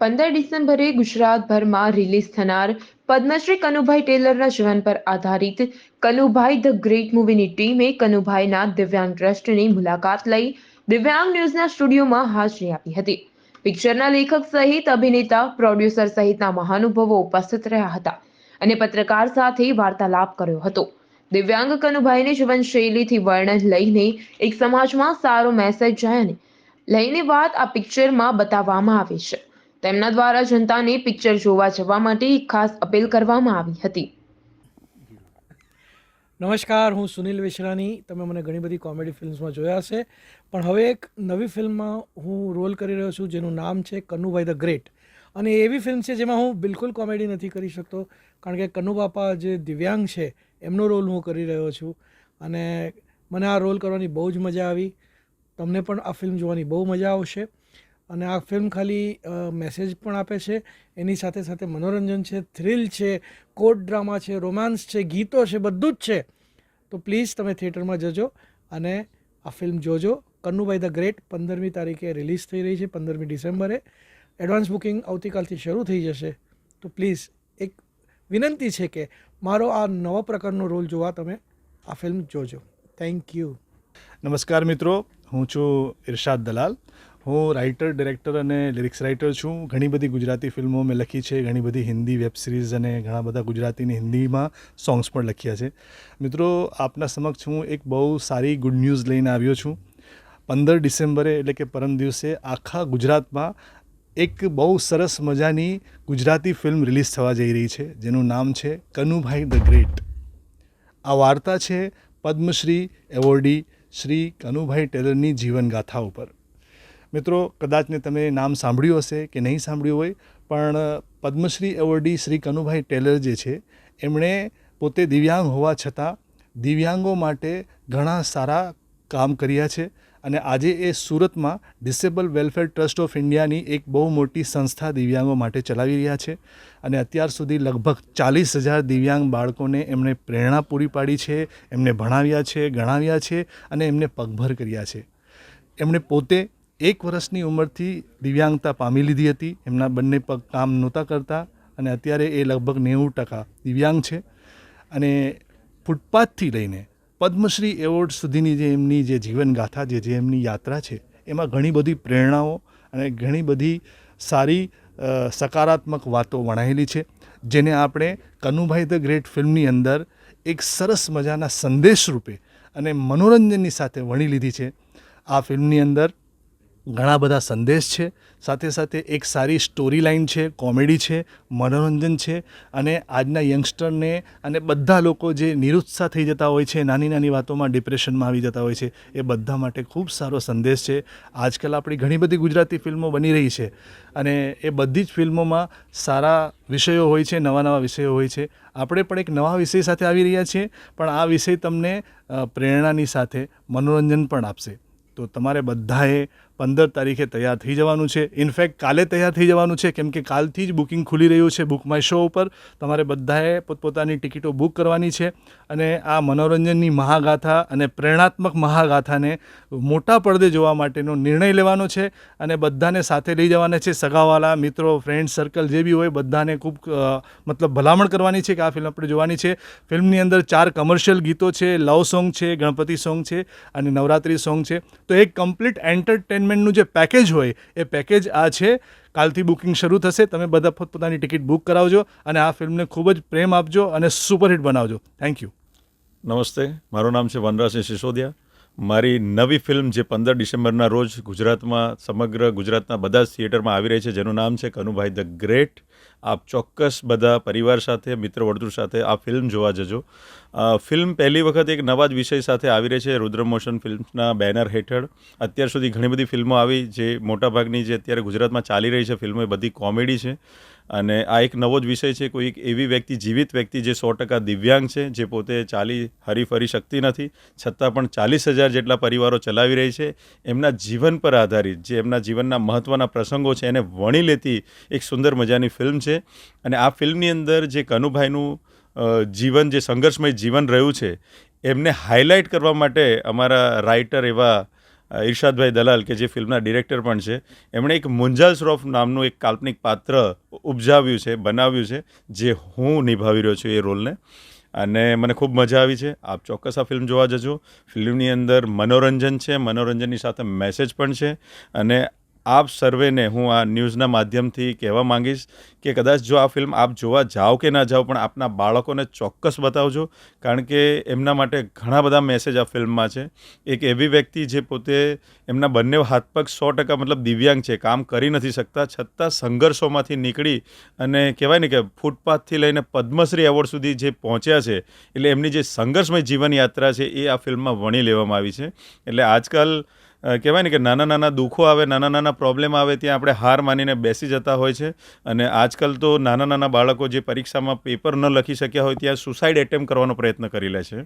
પંદર ડિસેમ્બરે ગુજરાતભરમાં રિલીઝ થનાર પદ્મશ્રી કનુભાઈ ટેલરના જીવન પર આધારિત કનુભાઈ ધ ગ્રેટ મૂવીની ટીમે કનુભાઈના દિવ્યાંગ ટ્રસ્ટની મુલાકાત લઈ દિવ્યાંગ ન્યૂઝના સ્ટુડિયોમાં હાજરી આપી હતી. પિક્ચરના લેખક સહિત અભિનેતા, પ્રોડ્યુસર સહિતના મહાનુભાવો ઉપસ્થિત રહ્યા હતા અને પત્રકાર સાથે વાર્તાલાપ કર્યો હતો. દિવ્યાંગ કનુભાઈની જીવનશૈલીથી વર્ણન લઈને એક સમાજમાં સારો મેસેજ જાય અને લઈને વાત આ પિક્ચરમાં બતાવવામાં આવી છે. તેમના દ્વારા જનતાને પિક્ચર જોવા જવા માટે ખાસ અપીલ કરવામાં આવી હતી. નમસ્કાર, હું સુનિલ વિશ્રાની તમે મને ઘણી બધી કોમેડી ફિલ્મ્સમાં જોયા હશે. પણ હવે એક નવી ફિલ્મમાં હું રોલ કરી રહ્યો છું, જેનું નામ છે કનુભાઈ ધ ગ્રેટ. અને એવી ફિલ્મ છે જેમાં હું બિલકુલ કોમેડી નથી કરી શકતો, કારણ કે કનુ બાપા જે દિવ્યાંગ છે, એમનો રોલ હું કરી રહ્યો છું. અને મને આ રોલ કરવાની બહુ જ મજા આવી. તમને પણ આ ફિલ્મ જોવાની બહુ મજા આવશે. અને આ ફિલ્મ ખાલી મેસેજ પણ આપે છે. એની સાથે સાથે મનોરંજન છે થ્રિલ છે કોર્ટ ડ્રામા છે રોમાન્સ છે, ગીતો છે, બધું જ છે. તો પ્લીઝ તમે થિયેટરમાં જજો અને આ ફિલ્મ જોજો. કન્નુભાઈ ધ ગ્રેટ પંદરમી તારીખે રિલીઝ થઈ રહી છે, પંદરમી ડિસેમ્બરે. એડવાન્સ બુકિંગ આવતીકાલથી શરૂ થઈ જશે. તો પ્લીઝ એક વિનંતી છે કે મારો આ નવા પ્રકારનો રોલ જોવા તમે આ ફિલ્મ જોજો. થેન્ક યુ નમસ્કાર મિત્રો, હું છું ઇરશાદ દલાલ. હું રાઇટર ડિરેક્ટર અને લિરિક્સ રાઇટર છું. ઘણી બધી ગુજરાતી ફિલ્મો મેં લખી છે. ઘણી બધી હિન્દી વેબ સિરીઝ અને ઘણા બધા ગુજરાતીની હિન્દીમાં સોંગ્સ પણ લખ્યા છે. મિત્રો, આપના સમક્ષ હું એક બહુ સારી ગુડ ન્યૂઝ લઈને આવ્યો છું. પંદર ડિસેમ્બરે એટલે કે પરમ દિવસે આખા ગુજરાતમાં એક બહુ સરસ મજાની ગુજરાતી ફિલ્મ રિલીઝ થવા જઈ રહી છે. જેનું નામ છે કનુભાઈ ધ ગ્રેટ આ વાર્તા છે પદ્મશ્રી એવોર્ડી શ્રી કનુભાઈ ટેલરની જીવનગાથા ઉપર. મિત્રો કદાચને તમે નામ સાંભળ્યું હશે કે નહીં સાંભળ્યું હોય, પણ પદ્મશ્રી એવોર્ડી શ્રી કનુભાઈ ટેલર જે છે, એમણે પોતે દિવ્યાંગ હોવા છતાં દિવ્યાંગો માટે ઘણા સારા કામ કર્યા છે અને આજે એ સુરતમાં ડિસેબલ વેલફેર ટ્રસ્ટ ઓફ ઇન્ડિયાની એક બહુ મોટી સંસ્થા દિવ્યાંગો માટે ચલાવી રહ્યા છે અને અત્યાર સુધી લગભગ ચાલીસ હજાર દિવ્યાંગ બાળકોને એમણે પ્રેરણા પૂરી પાડી છે, એમને ભણાવ્યા છે, ગણાવ્યા છે અને એમને પગભર કર્યા છે. એમણે પોતે એક વર્ષની ઉંમરથી દિવ્યાંગતા પામી લીધી હતી. એમના બંને પગ કામ નહોતા કરતા અને અત્યારે એ લગભગ નેવું ટકા દિવ્યાંગ છે. અને ફૂટપાથથી લઈને પદ્મશ્રી એવોર્ડ સુધીની જે એમની જે જીવનગાથા જે જે એમની યાત્રા છે, એમાં ઘણી બધી પ્રેરણાઓ અને ઘણી બધી સારી સકારાત્મક વાતો વણાયેલી છે, જેને આપણે કનુભાઈ ધ ગ્રેટ ફિલ્મની અંદર એક સરસ મજાના સંદેશ રૂપે અને મનોરંજનની સાથે વણી લીધી છે. આ ફિલ્મની અંદર ઘણા બધા સંદેશ છે. સાથે સાથે એક સારી સ્ટોરી લાઈન છે કોમેડી છે, મનોરંજન છે અને આજના યંગસ્ટરને અને બધા લોકો જે નિરુત્સાહ થઈ જતા હોય છે, નાની નાની વાતોમાં ડિપ્રેશનમાં આવી જતા હોય છે, એ બધા માટે ખૂબ સારો સંદેશ છે. આજકાલ આપણી ઘણી બધી ગુજરાતી ફિલ્મો બની રહી છે અને એ બધી જ ફિલ્મોમાં સારા વિષયો હોય છે, નવા નવા વિષયો હોય છે. આપણે પણ એક નવા વિષય સાથે આવી રહ્યા છીએ, પણ આ વિષય તમને પ્રેરણાની સાથે મનોરંજન પણ આપશે. તો તમારે બધાએ પંદર તારીખે તૈયાર થઈ જવાનું છે. ઇનફેક્ટ કાલે તૈયાર થઈ જવાનું છે, કેમ કે કાલથી જ બુકિંગ ખુલી રહ્યું છે બુક માય શો ઉપર. તમારે બધાએ પોતપોતાની ટિકિટો બુક કરવાની છે અને આ મનોરંજનની મહાગાથા અને પ્રેરણાત્મક મહાગાથાને મોટા પડદે જોવા માટેનો નિર્ણય લેવાનો છે અને બધાને સાથે લઈ જવાના છે. સગાવાલા, મિત્રો ફ્રેન્ડ સર્કલ જે બી હોય, બધાને ખૂબ મતલબ ભલામણ કરવાની છે કે આ ફિલ્મ આપણે જોવાની છે. ફિલ્મની અંદર ચાર કમર્શિયલ ગીતો છે લવ સોંગ છે, ગણપતિ સોંગ છે અને નવરાત્રિ સોંગ છે. તો એક કમ્પ્લીટ એન્ટરટેનમેન્ટનું જે પેકેજ હોય, એ પેકેજ આ છે. કાલથી બુકિંગ શરૂ થશે. તમે બધા પોતપોતાની ટિકિટ બુક કરાવજો અને આ ફિલ્મને ખૂબ જ પ્રેમ આપજો અને સુપરહિટ બનાવજો. Thank you. નમસ્તે. મારું નામ છે વનરાજસિંહ સિસોદિયા. મારી નવી ફિલ્મ જે પંદર ડિસેમ્બરના રોજ ગુજરાતમાં, સમગ્ર ગુજરાતના બધા જ થિયેટરમાં આવી રહી છે, જેનું નામ છે કનુભાઈ ધ ગ્રેટ. આપ ચોક્કસ બધા પરિવાર સાથે, મિત્ર વર્તુળ સાથે આ ફિલ્મ જોવા જજો. ફિલ્મ પહેલી વખત એક નવા જ વિષય સાથે આવી રહી છે રુદ્ર મોશન ફિલ્મ્સના બેનર હેઠળ. અત્યાર સુધી ઘણી બધી ફિલ્મો આવી, જે મોટાભાગની જે અત્યારે ગુજરાતમાં ચાલી રહી છે ફિલ્મો, એ બધી કોમેડી છે. અને આ એક નવો જ વિષય છે, કોઈ એક એવી વ્યક્તિ, જીવિત વ્યક્તિ જે સો ટકા દિવ્યાંગ છે, જે પોતે ચાલી હરી ફરી શકતી નથી, છતાં પણ ચાલીસ હજાર જેટલા પરિવારો ચલાવી રહી છે, એમના જીવન પર આધારિત, જે એમના જીવનના મહત્ત્વના પ્રસંગો છે, એને વણી લેતી એક સુંદર મજાની ફિલ્મ છે. અને આ ફિલ્મની અંદર જે કનુભાઈનું જીવન, જે સંઘર્ષમય જીવન રહ્યું છે, એમને હાઇલાઇટ કરવા માટે અમારા રાઇટર એવા ઇરશાદભાઈ દલાલ, કે જે ફિલ્મના ડિરેક્ટર પણ છે, એમણે એક મુંજાલ શ્રોફ નામનું એક કાલ્પનિક પાત્ર ઉપજાવ્યું છે, બનાવ્યું છે, જે હું નિભાવી રહ્યો છું એ રોલને. અને મને ખૂબ મજા આવી છે. આપ ચોક્કસ આ ફિલ્મ જોવા જજો. ફિલ્મની અંદર મનોરંજન છે, મનોરંજનની સાથે મેસેજ પણ છે. અને આપ સર્વેને હું આ ન્યૂઝના માધ્યમથી કહેવા માંગીશ કે કદાચ જો આ ફિલ્મ આપ જોવા જાઓ કે ના જાઓ, પણ આપના બાળકોને ચોક્કસ બતાવજો, કારણ કે એમના માટે ઘણા બધા મેસેજ આ ફિલ્મમાં છે. એક એવી વ્યક્તિ જે પોતે એમના બંને હાથ પગ સો ટકા મતલબ દિવ્યાંગ છે, કામ કરી નથી શકતા, છતાં સંઘર્ષોમાંથી નીકળી અને કહેવાય ને કે ફૂટપાથથી લઈને પદ્મશ્રી એવોર્ડ સુધી જે પહોંચ્યા છે, એટલે એમની જે સંઘર્ષમય જીવન યાત્રા છે એ આ ફિલ્મમાં વણી લેવામાં આવી છે. એટલે આજકાલ કહેવાય ને કે નાના નાના દુઃખો આવે, નાના નાના પ્રોબ્લેમ આવે, ત્યાં આપણે હાર માનીને બેસી જતા હોય છે. અને આજકાલ તો નાના નાના બાળકો જે પરીક્ષામાં પેપર ન લખી શક્યા હોય, ત્યાં સુસાઇડ એટેમ્પ કરવાનો પ્રયત્ન કરી લે છે.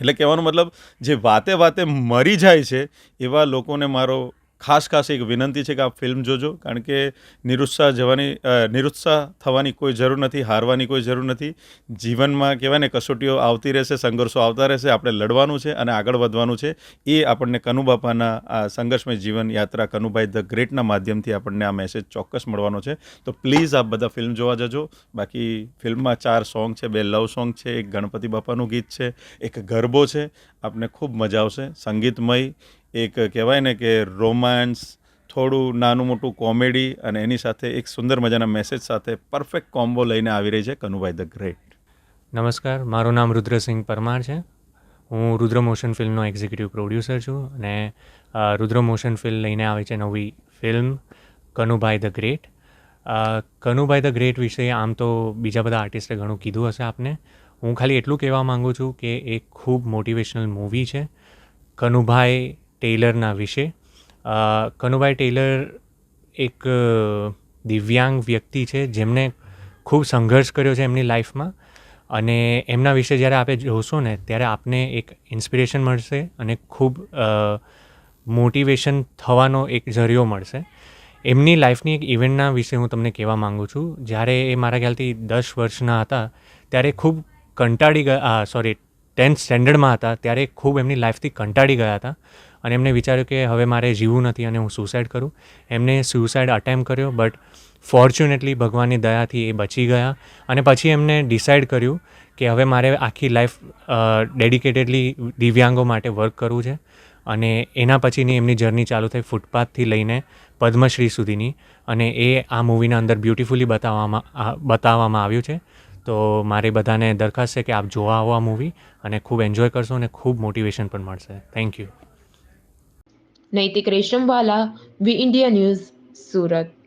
એટલે કહેવાનો મતલબ, જે વાતે વાતે મરી જાય છે, એવા લોકોને મારો ખાસ ખાસ એક વિનંતી છે કે આપ ફિલ્મ જોજો, કારણ કે નિરુત્સાહ જવાની નિરુત્સાહ થવાની કોઈ જરૂર નથી, હારવાની કોઈ જરૂર નથી. જીવનમાં કહેવાય ને, કસોટીઓ આવતી રહેશે, સંઘર્ષો આવતા રહેશે, આપણે લડવાનું છે અને આગળ વધવાનું છે. એ આપણને કનુબાપાના, આ સંઘર્ષમય જીવન યાત્રા કનુભાઈ ધ ગ્રેટના માધ્યમથી આપણને આ મેસેજ ચોક્કસ મળવાનો છે. તો પ્લીઝ આપ બધા ફિલ્મ જોવા જજો. બાકી ફિલ્મમાં ચાર સોંગ છે, બે લવ સોંગ છે, એક ગણપતિ બાપાનું ગીત છે, એક ગરબો છે. આપને ખૂબ મજા આવશે. સંગીતમય એક કહેવાય ને કે રોમાન્સ થોડું નાનું મોટું કોમેડી અને એની સાથે એક સુંદર મજાના મેસેજ સાથે પરફેક્ટ કોમ્બો લઈને આવી રહી છે કનુભાઈ ધ ગ્રેટ નમસ્કાર, મારું નામ રુદ્રસિંહ પરમાર છે. હું રુદ્ર મોશન ફિલ્મનો એક્ઝિક્યુટિવ પ્રોડ્યુસર છું અને રુદ્ર મોશન ફિલ્મ લઈને આવે છે નવી film, Kanubhai the great Kanubhai the great વિશે આમ તો બીજા બધા આર્ટિસ્ટે ઘણું કીધું હશે આપને. હું ખાલી એટલું કહેવા માગું છું કે એક ખૂબ મોટિવેશનલ મૂવી છે. કનુભાઈ ટેલરના વિશે. કનુભાઈ ટેલર એક દિવ્યાંગ વ્યક્તિ છે જેમને ખૂબ સંઘર્ષ કર્યો છે એમની લાઈફમાં. અને એમના વિશે જ્યારે આપણે જોશો ને, ત્યારે આપને એક ઇન્સ્પિરેશન મળશે અને ખૂબ મોટિવેશન થવાનો એક જરિયો મળશે. એમની લાઈફની એક ઇવેન્ટના વિશે હું તમને કહેવા માગું છું. જ્યારે એ મારા ખ્યાલથી દસ વર્ષના હતા, ત્યારે ખૂબ કંટાળી ગયા સોરી ટેન્થ સ્ટેન્ડર્ડમાં હતા, ત્યારે ખૂબ એમની લાઈફથી કંટાળી ગયા હતા. અને એમને વિચાર્યું કે હવે મારે જીવવું નથી અને હું સુસાઇડ કરું. એમને સુસાઇડ અટેમ્પ કર્યો બટ ફોર્ચ્યુનેટલી ભગવાનની દયાથી એ બચી ગયા. અને પછી એમને ડિસાઇડ કર્યું કે હવે મારે આખી લાઈફ ડેડિકેટેડલી દિવ્યાંગો માટે વર્ક કરવું છે. અને એના પછીની એમની જર્ની ચાલુ થઈ ફૂટપાથથી લઈને પદ્મશ્રી સુધીની. અને એ આ મૂવીના અંદર બ્યુટિફુલી બતાવવામાં બતાવવામાં આવ્યું છે. તો મારે બધાને દરખાસ્ત છે કે આપ જોવા આવો આ મૂવી અને ખૂબ એન્જોય કરશો અને ખૂબ મોટિવેશન પણ મળશે. Thank you Naitik Reshamwala V India news Surat